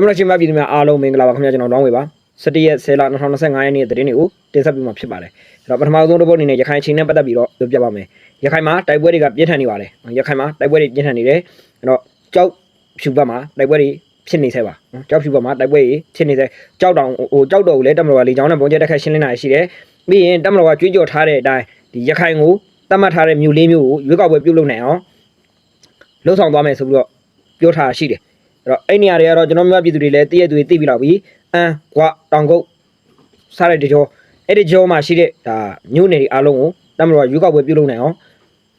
ကျွန်တော်ချင်းမပြည်သူများအားလုံးမင်္ဂလာပါခင်ဗျာကျွန်တော်တောင်းဝေပါ17ရက်10လ2025ရက်နေ့သတင်းတွေကိုတင်ဆက်ပေးမှာဖြစ်ပါတယ်အဲ့တော့ပထမဆုံးတစ်ပုတ်အနေနဲ့ရခိုင်ချင်းနဲ့ပတ်သက်ပြီးတော့ပြောပြပါမယ်ရခိုင်မှာတိုက်ပွဲတွေကပြင်းထန်နေပါတယ်ရခိုင်မှာတိုက်ပွဲတွေပြင်းထန်နေတယ်အဲ့တော့ကြောက်ဖြူဘက်မှာတိုက်ပွဲတွေဖြစ်နေဆဲပါနော်ကြောက်ဖြူဘက်မှာတိုက်ပွဲတွေဖြစ်နေဆဲကြောက်တောင်ဟိုကြောက်တော်ကိုလည်းတမတော်ကလေချောင်းနဲ့ပုံကျက်တက်ခတ်ရှင်းလင်းတာရှိတယ်ပြီးရင်တမတော်ကကြွေးကြော်ထားတဲ့အတိုင်းဒီရခိုင်ကိုတတ်မှတ်ထားတဲ့မြို့လေးမျိုးကိုရွေးကောက်ပွဲပြုလုပ်နိုင်အောင်လှုပ်ဆောင်သွားမယ်ဆိုပြီးတော့ပြောထားတာရှိတယ် အဲ့တော့အဲ့နေရာတွေကတော့ကျွန်တော်မျိုးပြည်သူတွေလည်းတည့်ရသူတွေသိပြီလောက်ပြီအမ်ကွာတောင်ကုတ်စားတဲ့တကြောအဲ့ဒီကြောမှာရှိတဲ့ဒါမြို့နယ်တွေအားလုံးကိုတမတော်ရွေးကောက်ပွဲပြုလုပ်နိုင်အောင်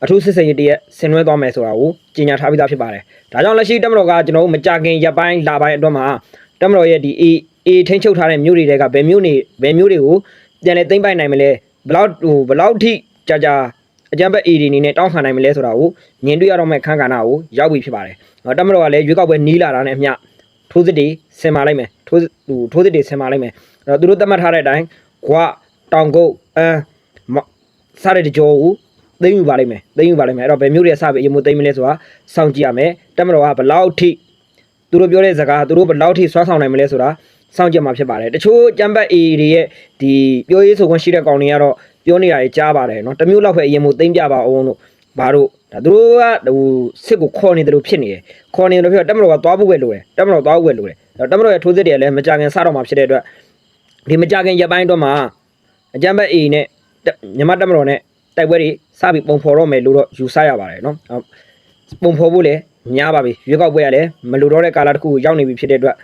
အထူးစစ်စင်ရေးတရက်ဆင်နွှဲသွားမယ်ဆိုတာကိုကြေညာထားပြီးသားဖြစ်ပါတယ်ဒါကြောင့်လက်ရှိတမတော်ကကျွန်တော်တို့မကြခင်ရပ်ပိုင်းလာပိုင်းအတွင်းမှာတမတော်ရဲ့ဒီအေးအေးထိန်းချုပ်ထားတဲ့မြို့တွေကဘယ်မြို့နေဘယ်မြို့တွေကိုပြန်လဲသိမ့်ပိုက်နိုင်မလဲဘယ်လောက်ဟိုဘယ်လောက်ထိကြာကြာအကြမ်းဖက်အေဒီအနေနဲ့တောင်းခံနိုင်မလဲဆိုတာကိုမြင်တွေ့ရတော့မဲ့ခန်းကဏ္ဍကိုရောက်ပြီဖြစ်ပါတယ်။ နော်တမတော်ကလည်းရွေးကောက်ပွဲနီးလာတာနဲ့အမျှထိုးစစ်တွေဆင်မာလိုက်မယ်ထိုးစစ်ဟိုထိုးစစ်တွေဆင်မာလိုက်မယ်။အဲ့တော့သူတို့သတ်မှတ်ထားတဲ့အတိုင်းကွာတောင်ကုတ်အမ်မစားတဲ့ကြောကိုသိမ့်ယူပါလိမ့်မယ်သိမ့်ယူပါလိမ့်မယ်အဲ့တော့ဘယ်မျိုးတွေစပြီးအရင်မို့သိမ့်မလဲဆိုတာစောင့်ကြည့်ရမယ်တမတော်ကဘယ်လောက်ထိသူတို့ပြောတဲ့စကားသူတို့ဘယ်လောက်ထိဆွမ်းဆောင်နိုင်မလဲဆိုတာစောင့်ကြည့်မှာဖြစ်ပါတယ်တချို့ကြမ်းပတ်အေတွေရဲ့ဒီပြောရေးဆိုခွင့်ရှိတဲ့ကောင်တွေကတော့ပြောနေတာတွေကြားပါတယ်နော်တမျိုးလောက်ပဲအရင်မို့သိမ့်ပြပါအောင်လို့ ဘာလို့ဒါသူတို့ကဟိုစစ်ကိုခေါ်နေတယ်လို့ဖြစ်နေတယ်ခေါ်နေတယ်လို့ဖြစ်တော့တမတော်ကသွားဖို့ပဲလိုတယ်တမတော်သွားဖို့ပဲလိုတယ်အဲ့တော့တမတော်ရဲ့ထိုးစစ်တွေလည်းမကြခင်စတော့မှာဖြစ်တဲ့အတွက်ဒီမကြခင်ရပ်ပိုင်းတော့မှာအကြမ်းဖက်အေနဲ့မြမတမတော်နဲ့တိုက်ပွဲတွေစပြီးပုံဖော်တော့မယ်လို့တော့ယူဆရပါတယ်နော်အဲ့ပုံဖော်ဖို့လည်းများပါပြီရွေးကောက်ပွဲရလည်းမလိုတော့တဲ့ကာလတစ်ခုကိုရောက်နေပြီဖြစ်တဲ့အတွက်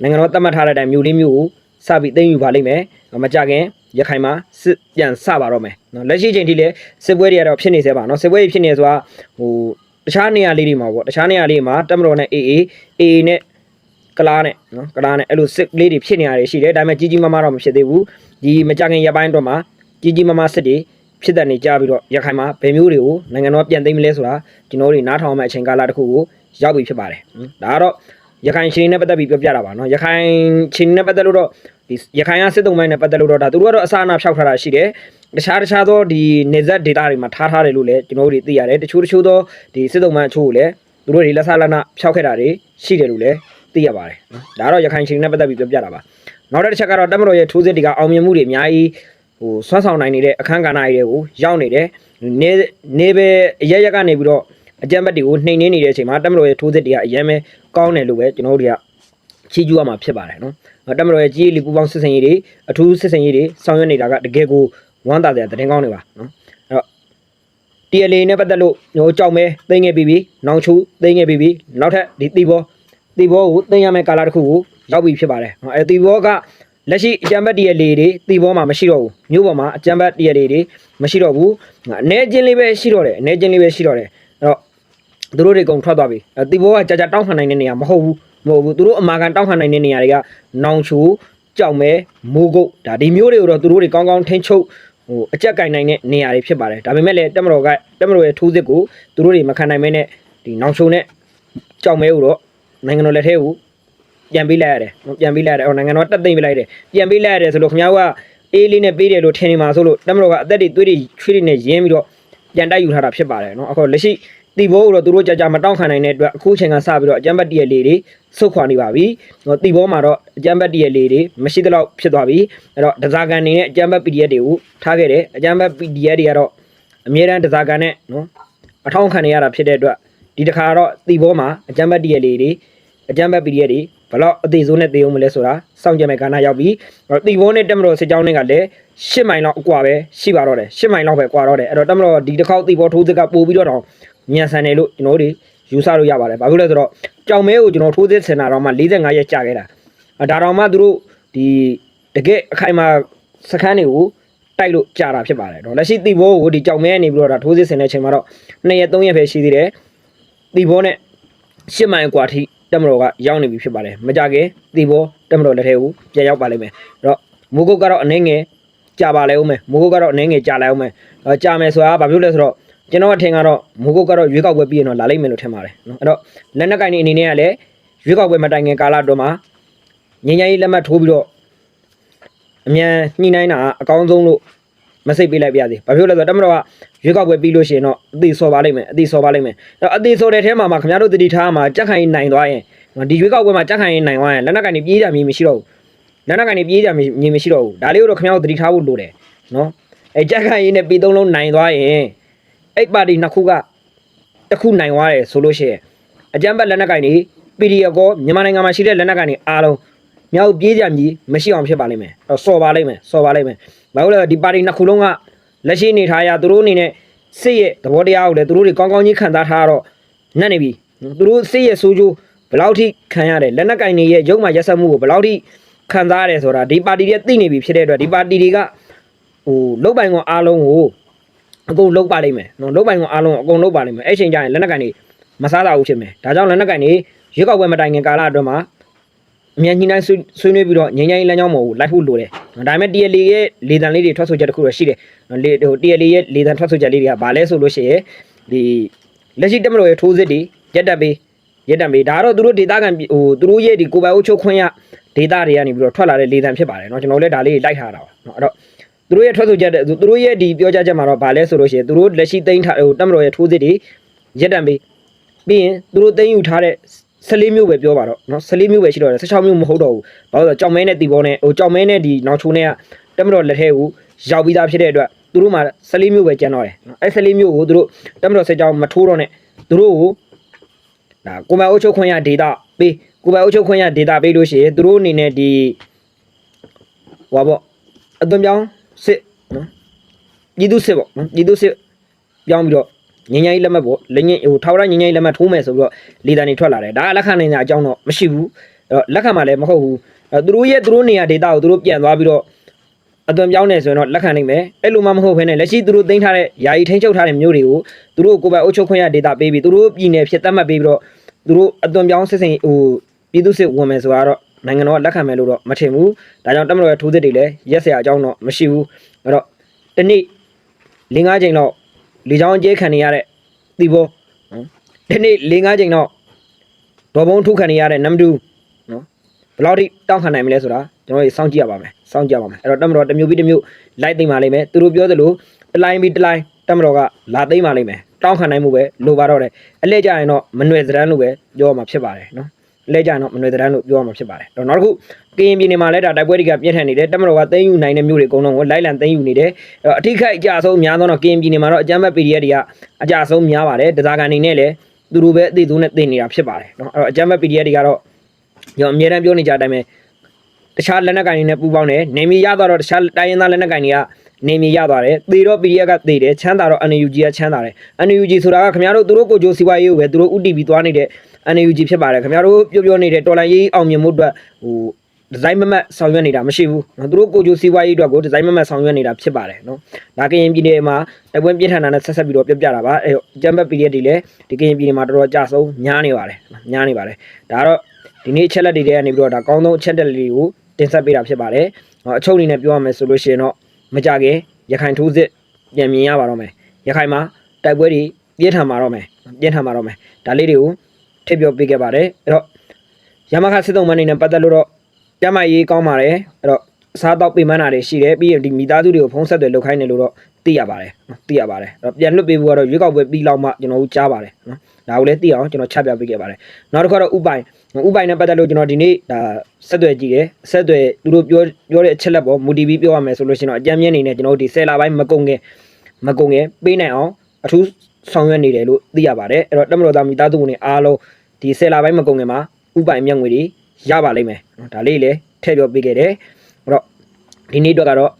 နိုင်ငံတော်သတ်မှတ်ထားတဲ့အတိုင်းမြို့လေးမျိုးကိုစပြီးသိမ်းယူပါလိမ့်မယ်မကြခင်ရခိုင်မှာစစ်ပြန်စပါတော့မယ်နော်လက်ရှိချိန်ထိလည်းစစ်ပွဲတွေကတော့ဖြစ်နေသေးပါနော်စစ်ပွဲတွေဖြစ်နေဆိုတာဟိုတခြားနေရာလေးတွေမှာပေါ့တခြားနေရာလေးမှာတမတော်နဲ့အေးအေးအေးနဲ့ကလားနဲ့နော်ကလားနဲ့အဲ့လိုစစ်လေးတွေဖြစ်နေရတယ်ရှိတယ်ဒါပေမဲ့ကြီးကြီးမားမားတော့မဖြစ်သေးဘူးဒီမကြခင်ရပိုင်းတော့မှာကြီးကြီးမားမားစစ်တွေဖြစ်တဲ့နေကြပြီးတော့ရခိုင်မှာဘယ်မျိုးတွေကိုနိုင်ငံတော်ပြန်သိမ်းမလဲဆိုတာကျွန်တော်တို့နားထောင်မယ့်အချိန်ကာလတစ်ခုကိုရောက်ပြီဖြစ်ပါတယ်ဒါကတော့ရခိုင်ချင်းနဲ့ပတ်သက်ပြီးပြောပြတာပါနော်ရခိုင်ချင်းနဲ့ပတ်သက်လို့တော့ ဒီရခိုင်ကစစ်တုံးပိုင်းနဲ့ပတ်သက်လို့တော့ဒါသူတို့ကတော့အစအနာဖြောက်ထားတာရှိတယ်တခြားတခြားသောဒီနေဆက်ဒေတာတွေမှာထားထားတယ်လို့လည်းကျွန်တော်တို့သိရတယ်တချို့တချို့သောဒီစစ်တုံးပိုင်းအချို့ကိုလည်းသူတို့တွေလက်ဆလနာဖြောက်ခဲ့တာတွေရှိတယ်လို့လည်းသိရပါတယ်နော်ဒါကတော့ရခိုင်ချင်းနဲ့ပတ်သက်ပြီးပြောပြတာပါနောက်တစ်ချက်ကတော့တမတော်ရဲ့ထိုးစစ်တွေကအောင်မြင်မှုတွေအများကြီးဟိုဆွမ်းဆောင်နိုင်နေတဲ့အခန်းကဏ္ဍတွေကိုရောက်နေတယ်နေနေပဲအရရက်ကနေပြီးတော့အကြမ်းဖက်တွေကိုနှိမ်နှင်းနေတဲ့အချိန်မှာတမတော်ရဲ့ထိုးစစ်တွေကအရင်ပဲကောင်းတယ်လို့ပဲကျွန်တော်တို့တွေက ချီးကျူးရမှာဖြစ်ပါတယ်နော်။တမတော်ရဲ့ကြီးလီပူပေါင်းစစ်စင်ရေးတွေအထူးစစ်စင်ရေးတွေဆောင်ရွက်နေတာကတကယ်ကိုဝမ်းသာတဲ့သတင်းကောင်းတွေပါနော်။အဲ့တော့ TLA နဲ့ပတ်သက်လို့ဟိုကြောက်မဲသိငယ်ပြီးပြီ။နောင်ချူသိငယ်ပြီးပြီ။နောက်ထပ်ဒီတီဘောတီဘောကိုသိရမယ့်ကာလတစ်ခုကိုရောက်ပြီဖြစ်ပါတယ်။နော်အဲတီဘောကလက်ရှိအကြံဘတ် TLA တွေတီဘောမှာမရှိတော့ဘူး။မြို့ပေါ်မှာအကြံဘတ် TLA တွေမရှိတော့ဘူး။အနေချင်းလေးပဲရှိတော့တယ်။အနေချင်းလေးပဲရှိတော့တယ်။အဲ့တော့သူတို့တွေကုန်ထွက်သွားပြီ။အဲတီဘောကကြာကြာတောင်းခံနိုင်တဲ့နေရာမဟုတ်ဘူး။ မဟုတ်ဘူးသူတို့အမာခံတောင်းခံနိုင်တဲ့နေရာတွေကနောင်ချူကြောက်မဲမိုးကုတ်ဒါဒီမျိုးတွေကိုတော့သူတို့တွေကောင်းကောင်းထိန်းချုပ်ဟိုအကြက်ကင်နိုင်တဲ့နေရာတွေဖြစ်ပါတယ်ဒါပေမဲ့လည်းတက်မတော်ကတက်မတော်ရဲ့ထိုးစစ်ကိုသူတို့တွေမခံနိုင်မဲနဲ့ဒီနောင်ချုံနဲ့ကြောက်မဲကိုတော့နိုင်ငံတော်လက်ထဲကိုပြန်ပေးလိုက်ရတယ်ပြန်ပေးလိုက်ရတယ်ဟိုနိုင်ငံတော်တက်သိမ့်ပေးလိုက်တယ်ပြန်ပေးလိုက်ရတယ်ဆိုလို့ခင်ဗျားကအေးလေးနဲ့ပေးတယ်လို့ထင်နေမှာဆိုလို့တက်မတော်ကအသက်တွေသွေးတွေချွေးတွေနဲ့ရင်းပြီးတော့ပြန်တိုက်ယူထားတာဖြစ်ပါတယ်နော်အခုလက်ရှိ တီဘောကိုတော့သူတို့ကြာကြာမတောင်းခံနိုင်တဲ့အတွက်အခုချိန်ကစပြီးတော့အကြမ်းဖက်တရက်လေးတွေဆုတ်ခွာနေပါပြီ။ဟိုတီဘောမှာတော့အကြမ်းဖက်တရက်လေးတွေမရှိသလောက်ဖြစ်သွားပြီ။အဲ့တော့ဒဇာကန်နေနဲ့အကြမ်းဖက် PDF တွေကိုထားခဲ့တယ်။အကြမ်းဖက် PDF တွေကတော့အမြဲတမ်းဒဇာကန်နဲ့နော်အထောက်ခံနေရတာဖြစ်တဲ့အတွက်ဒီတစ်ခါတော့တီဘောမှာအကြမ်းဖက်တရက်လေးတွေအကြမ်းဖက် PDF တွေဘလောက်အသေးဆုံးနဲ့သေအောင်မလဲဆိုတာစောင့်ကြမဲ့ကဏ္ဍရောက်ပြီ။အဲ့တော့တီဘောနဲ့တက်မတော်စစ်ကြောင်းတွေကလည်း၈မိုင်လောက်အကွာပဲရှိပါတော့တယ်၈မိုင်လောက်ပဲကွာတော့တယ်အဲ့တော့တက်မတော်ဒီတစ်ခေါက်တီဘောထိုးစစ်ကပို့ပြီးတော့ တော့မြန်ဆန်တယ်လို့ကျွန်တော်တို့ယူဆလို့ရပါတယ်။ဘာဖြစ်လဲဆိုတော့ကြောင်မဲကိုကျွန်တော်ထိုးစစ်ဆင်တာတော့မှ45ရက်ကြာခဲ့တာ။ဒါတော့မှသူတို့ဒီတကယ်အခိုင်အမာစခန်းတွေကိုတိုက်လို့ကြာတာဖြစ်ပါတယ်။တော့လက်ရှိတီဘောကိုဒီကြောင်မဲကနေပြီးတော့ဒါထိုးစစ်ဆင်တဲ့အချိန်မှာတော့2ရက်3ရက်ပဲရှိသေးတယ်။တီဘောနဲ့10မိုင်กว่าထိတက်မတော်ကရောက်နေပြီဖြစ်ပါတယ်။မကြခင်တီဘောတက်မတော်လက်ထဲကိုပြန်ရောက်ပါလိမ့်မယ်။အဲ့တော့မိုးကုတ်ကတော့အနေငယ်ကြာပါလဲဦးမယ်။မိုးကုတ်ကတော့အနေငယ်ကြာလဲဦးမယ်။အဲကြာမယ်ဆိုတာကဘာဖြစ်လဲဆိုတော့ ကျွန်တော်အထင်ကတော့မိုးကုတ်ကတော့ရွေးကောက်ပွဲပြီးရင်တော့လာလိမ့်မယ်လို့ထင်ပါတယ်နော်အဲ့တော့လက်နက်ကင်နေအနေနဲ့ကလည်းရွေးကောက်ပွဲမတိုင်ခင်ကာလအတွင်းမှာငញ្ញကြီးလက်မှတ်ထိုးပြီးတော့အမြန်ညှိနှိုင်းတာအကောင်းဆုံးလို့မစိတ်ပေးလိုက်ပြရစီဘာဖြစ်လဲဆိုတော့တမတော်ကရွေးကောက်ပွဲပြီးလို့ရှိရင်တော့အသေးစော်ပါလိမ့်မယ်အသေးစော်ပါလိမ့်မယ်အဲ့တော့အသေးစော်တဲ့ထဲမှာမှခင်ဗျားတို့တတိထားမှာကြက်ခိုင်နိုင်သွားရင်ဒီရွေးကောက်ပွဲမှာကြက်ခိုင်နိုင်သွားရင်လက်နက်ကင်တွေပြေးကြမြည်မရှိတော့ဘူးလက်နက်ကင်တွေပြေးကြမြည်မရှိတော့ဘူးဒါလေးကိုတော့ခင်ဗျားတို့သတိထားဖို့လိုတယ်နော်အဲကြက်ခိုင်ရေးနဲ့ပြည်သုံးလုံးနိုင်သွားရင် အဲ့ပါတီနှစ်ခုကတစ်ခုနိုင်သွားတယ်ဆိုလို့ရှိရင်အကြမ်းဖက်လက်နက်ကင်တွေ PDF ကောမြန်မာနိုင်ငံမှာရှိတဲ့လက်နက်ကင်တွေအားလုံးမြောက်ပြေးကြမြည်မရှိအောင်ဖြစ်ပါလိမ့်မယ်အဲ့စော်ပါလိမ့်မယ်စော်ပါလိမ့်မယ်ဘာလို့လဲဒီပါတီနှစ်ခုလုံးကလက်ရှိအနေထားအရသူတို့အနေနဲ့စိတ်ရဲ့သဘောတရားကိုလည်းသူတို့တွေကောင်းကောင်းကြီးခံစားထားတော့နတ်နေပြီသူတို့စိတ်ရဲ့ဆိုးကျိုးဘယ်လောက်ထိခံရတယ်လက်နက်ကင်တွေရဲ့ရုံမှရက်ဆက်မှုကိုဘယ်လောက်ထိခံစားရတယ်ဆိုတာဒီပါတီတွေသိနေပြီဖြစ်တဲ့အတွက်ဒီပါတီတွေကဟိုလုတ်ပိုင်ကောင်အားလုံးကို အကုန်လုတ်ပါလိမ့်မယ်နော်လုတ်ပိုင်ကောင်အားလုံးကိုအကုန်လုတ်ပါလိမ့်မယ်အဲ့ချိန်ကျရင်လက်နက်ကင်တွေမစားတာဘူးဖြစ်မယ်ဒါကြောင့်လက်နက်ကင်တွေရွေးကောက်ပွဲမတိုင်ခင်ကာလအတွင်းမှာအမြန်ကြီးတိုင်းဆွေးနွေးပြီးတော့ငြိမ်းချမ်းရေးလမ်းကြောင်းပေါ်ကိုလိုက်ဖို့လိုတယ်ဒါပေမဲ့ TLA ရဲ့လေတံလေးတွေထွက်ဆိုချက်တစ်ခုတော့ရှိတယ်လေဟို TLA ရဲ့လေတံထွက်ဆိုချက်လေးတွေကဘာလဲဆိုလို့ရှိရင်ဒီလက်ရှိတက်မတော်ရဲ့ထိုးစစ်တွေရက်တက်ပေးရက်တက်ပေးဒါကတော့သူတို့ဒေတာကန်ဟိုသူတို့ရဲ့ဒီကိုပိုင်အုပ်ချုပ်ခွင့်ရဒေတာတွေကနေပြီးတော့ထွက်လာတဲ့လေတံဖြစ်ပါတယ်เนาะကျွန်တော်လည်းဒါလေးလိုက်ထားတာပါเนาะအဲ့တော့ သူတို့ရဲ့ထွက်ဆိုချက်သူတို့ရဲ့ဒီပြောကြားချက်မှာတော့ဘာလဲဆိုလို့ရှိရင်သူတို့လက်ရှိတိန်းထားဟိုတက်မတော်ရဲ့ထိုးစစ်တွေရက်တက်ပေးပြီးရင်သူတို့တိန်းယူထားတဲ့14မျိုးပဲပြောပါတော့เนาะ14မျိုးပဲရှိတော့တယ်16မျိုးမဟုတ်တော့ဘူးဘာလို့လဲဆိုတော့ကြောင်မဲနဲ့တီဘောနဲ့ဟိုကြောင်မဲနဲ့ဒီနောက်ချိုးနဲ့ကတက်မတော်လက်ထဲကိုရောက်ပြီးသားဖြစ်တဲ့အတွက်သူတို့မှာ14မျိုးပဲကျန်တော့တယ်เนาะအဲ14မျိုးကိုသူတို့တက်မတော်စစ်ကြောင်းမထိုးတော့နဲ့သူတို့ကိုဒါကိုမိုင်အုပ်ချုပ်ခွင့်ရဒေတာပေးကိုမိုင်အုပ်ချုပ်ခွင့်ရဒေတာပေးလို့ရှိရင်သူတို့အနေနဲ့ဒီဟွာပေါ့အသွင်ပြောင်း စစ်နော်ပြည်သူစစ်ပေါ့နော်ပြည်သူစစ်ပြောင်းပြီးတော့ငញ្ញကြီးလက်မှတ်ပေါ့လက်ညဟိုထောက်ရငញ្ញကြီးလက်မှတ်ထိုးမယ်ဆိုပြီးတော့လေတန်တွေထွက်လာတယ်ဒါကလက်ခံနိုင်တဲ့အကြောင်းတော့မရှိဘူးအဲ့တော့လက်ခံမှလည်းမဟုတ်ဘူးအဲ့သူတို့ရဲ့သူတို့နေရာဒေတာကိုသူတို့ပြန်သွားပြီးတော့အသွင်ပြောင်းနေဆိုရင်တော့လက်ခံနိုင်မယ်အဲ့လိုမှမဟုတ်ဘဲနဲ့လက်ရှိသူတို့တင်ထားတဲ့ယာယီထိန်းချုပ်ထားတဲ့မျိုးတွေကိုသူတို့ကိုယ်ပိုင်အုပ်ချုပ်ခွင့်ရဒေတာပေးပြီးသူတို့ပြည်နယ်ဖြစ်သတ်မှတ်ပေးပြီးတော့သူတို့အသွင်ပြောင်းစစ်စင်ဟိုပြည်သူစစ်ဝင်မယ်ဆိုတော့ နိုင်ငံတော်ကလက်ခံမယ်လို့တော့မထင်ဘူးဒါကြောင့်တက်မတော်ရဲ့ထိုးစစ်တွေလည်းရက်စရာအကြောင်းတော့မရှိဘူးအဲ့တော့တနေ့၄၅ချိန်တော့လေချောင်းကျဲခံနေရတဲ့တီဘောနော်ဒီနေ့၄၅ချိန်တော့ဒေါ်ဘုံထုခံနေရတဲ့နမ်ဒူနော်ဘယ်လောက်ထိတောင်းခံနိုင်မလဲဆိုတာကျွန်တော်တို့စောင့်ကြည့်ရပါမယ်စောင့်ကြည့်ရပါမယ်အဲ့တော့တက်မတော်တစ်မျိုးပြီးတစ်မျိုးလိုက်သိမ်းပါလိမ့်မယ်သူတို့ပြောသလိုတစ်လိုင်းပြီးတစ်လိုင်းတက်မတော်ကလာသိမ်းပါလိမ့်မယ်တောင်းခံနိုင်မှုပဲလိုပါတော့တယ်အလဲကြရင်တော့မနှွယ်စရန်လို့ပဲပြောရမှာဖြစ်ပါတယ်နော် လဲကြရင်တော့မနှွယ်စရန်လို့ပြောရမှာဖြစ်ပါတယ်တော့နောက်တစ်ခုကရင်ပြည်နယ်မှာလည်းဒါတိုက်ပွဲတွေကပြင်းထန်နေတယ်တက်မတော်ကသိမ်းယူနိုင်တဲ့မြို့တွေအကုန်လုံးကိုလိုက်လံသိမ်းယူနေတယ်အဲ့တော့အထိခိုက်အကြအဆုံးအများဆုံးတော့ကရင်ပြည်နယ်မှာတော့အကြမ်းဖက် PDF တွေကအကြအဆုံးများပါတယ်ဒဇာကန်နေနဲ့လည်းသူတို့ပဲအသေးဆုံးနဲ့သိနေတာဖြစ်ပါတယ်နော်အဲ့တော့အကြမ်းဖက် PDF တွေကတော့ကျွန်တော်အများတမ်းပြောနေကြတဲ့အတိုင်းပဲတခြားလက်နက်ကိုင်တွေနဲ့ပူးပေါင်းတယ်နေမီရသွားတော့တခြားတိုင်းရင်းသားလက်နက်ကိုင်တွေက နေမီရသွားတယ်သေတော့ PDF ကသေတယ်ချမ်းသာတော့ NUG ကချမ်းသာတယ် NUG ဆိုတာကခင်ဗျားတို့သူတို့ကိုကြိုးစီပွားရေးကိုပဲသူတို့ဥတီပြီးသွားနေတဲ့ NUG ဖြစ်ပါတယ်ခင်ဗျားတို့ပြောပြောနေတဲ့တော်လန်ရေးအောင်မြင်မှုအတွက်ဟိုဒီဇိုင်းမမတ်ဆောင်ရွက်နေတာမရှိဘူးနော်သူတို့ကိုကြိုးစီပွားရေးအတွက်ကိုဒီဇိုင်းမမတ်ဆောင်ရွက်နေတာဖြစ်ပါတယ်နော်ဒါကရင်ပြည်နယ်မှာတပွင့်ပြင်းထန်တာနဲ့ဆက်ဆက်ပြီးတော့ပြပြတာပါအဲဂျမ်ဘတ် PDF တွေလည်းဒီကရင်ပြည်နယ်မှာတော်တော်ကြာဆုံးညားနေပါတယ်ညားနေပါတယ်ဒါကတော့ဒီနေ့အချက်လက်တွေထဲကနေပြီးတော့ဒါအကောင်းဆုံးအချက်လက်တွေကိုတင်ဆက်ပေးတာဖြစ်ပါတယ်။အချုပ်အနေနဲ့ပြောရမယ်ဆိုလို့ရှိရင်တော့ မကြခင်ရခိုင်ထိုးစစ်ပြန်မြင်ရပါတော့မယ်ရခိုင်မှာတိုက်ပွဲတွေပြင်းထန်ပါတော့မယ်ပြင်းထန်ပါတော့မယ်ဒါလေးတွေကိုထည့်ပြောပေးခဲ့ပါတယ်အဲ့တော့ရမခစစ်တုံးမန်းနေနဲ့ပတ်သက်လို့တော့ကျမရေးကောင်းပါတယ်အဲ့တော့စားတော့ပြင်ပန်းတာတွေရှိတယ်ပြီးရင်ဒီမိသားစုတွေကိုဖုံးဆက်တွေလုပ်ခိုင်းတယ်လို့တော့သိရပါတယ်နော်သိရပါတယ်အဲ့တော့ပြန်လွတ်ပေးဖို့ကတော့ရွေးကောက်ပွဲပြီးလောက်မှကျွန်တော်တို့ကြားပါတယ်နော်ဒါကိုလည်းသိအောင်ကျွန်တော်ချပြပေးခဲ့ပါတယ်နောက်တစ်ခါတော့ဥပိုင် ဥပိုင်နဲ့ပတ်သက်လို့ကျွန်တော်ဒီနေ့ဒါဆက်သွယ်ကြည့်တယ်ဆက်သွယ်သူတို့ပြောပြောတဲ့အချက်လက်ပေါ်မူတည်ပြီးပြောရမယ်ဆိုလို့ရှိရင်တော့အကြမ်းမြင့်နေနဲ့ကျွန်တော်တို့ဒီ10လပိုင်းမကုန်ခင်မကုန်ခင်ပေးနိုင်အောင်အထူးဆောင်ရွက်နေတယ်လို့သိရပါတယ်အဲ့တော့တက်မတော်သားမိသားစုဝင်တွေအားလုံးဒီ10လပိုင်းမကုန်ခင်မှာဥပိုင်မြတ်ငွေတွေရပါလိမ့်မယ်နော်ဒါလေးလည်းထည့်ပြောပေးခဲ့တယ်အဲ့တော့ဒီနေ့အတွက်ကတော့